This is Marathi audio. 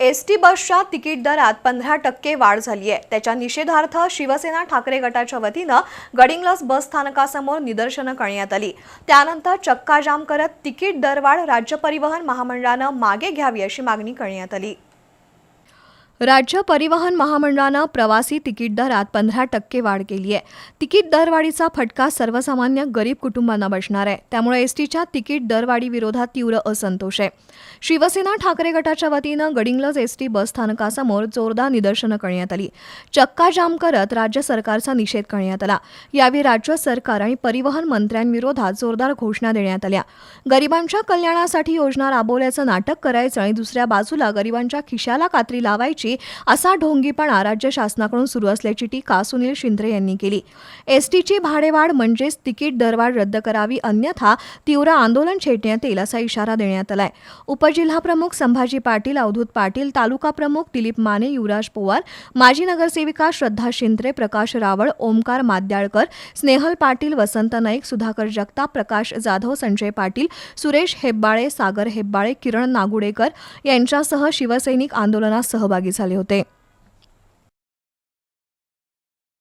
एस टी बसच्या तिकीट दरात पंधरा टक्के वाढ झाली आहे. त्याच्या निषेधार्थ शिवसेना ठाकरे गटाच्या वतीनं गडिंग्लस बस स्थानकासमोर निदर्शनं करण्यात आली. त्यानंतर चक्काजाम करत तिकीट दरवाढ राज्य परिवहन महामंडळानं मागे घ्यावी अशी मागणी करण्यात आली. राज्य परिवहन महामंडळानं प्रवासी तिकीट दरात पंधरा टक्के वाढ केली आहे. तिकीट दरवाढीचा फटका सर्वसामान्य गरीब कुटुंबांना बसणार आहे. त्यामुळे एस टीच्या तिकीट दरवाढीविरोधात तीव्र असंतोष आहे. शिवसेना ठाकरे गटाच्या वतीनं गडिंगलज एसटी बस स्थानकासमोर जोरदार निदर्शनं करण्यात आली. चक्काजाम करत राज्य सरकारचा निषेध करण्यात आला. यावेळी राज्य सरकार आणि परिवहन मंत्र्यांविरोधात जोरदार घोषणा देण्यात आल्या. गरिबांच्या कल्याणासाठी योजना राबवल्याचं नाटक करायचं आणि दुसऱ्या बाजूला गरिबांच्या खिशाला कात्री लावायची असा ढोंगीपणा राज्य शासनाकडून सुरू असल्याची टीका सुनील शिंद्रे यांनी केली. एसटीची भाडेवाढ म्हणजेच तिकीट दरवाढ रद्द करावी अन्यथा तीव्र आंदोलन छेडण्यात येईल असा इशारा देण्यात आलाय. उपजिल्हाप्रमुख संभाजी पाटील अवधूत पाटील तालुका प्रमुख दिलीप माने युवराज पोवार माजी नगरसेविका श्रद्धा शिंद्रे प्रकाश रावळ ओमकार माद्याळकर स्नेहल पाटील वसंत नाईक सुधाकर जगताप प्रकाश जाधव संजय पाटील सुरेश हेब्बाळे सागर हेब्बाळे किरण नागुडेकर यांच्यासह शिवसैनिक आंदोलनात सहभागी झाले होते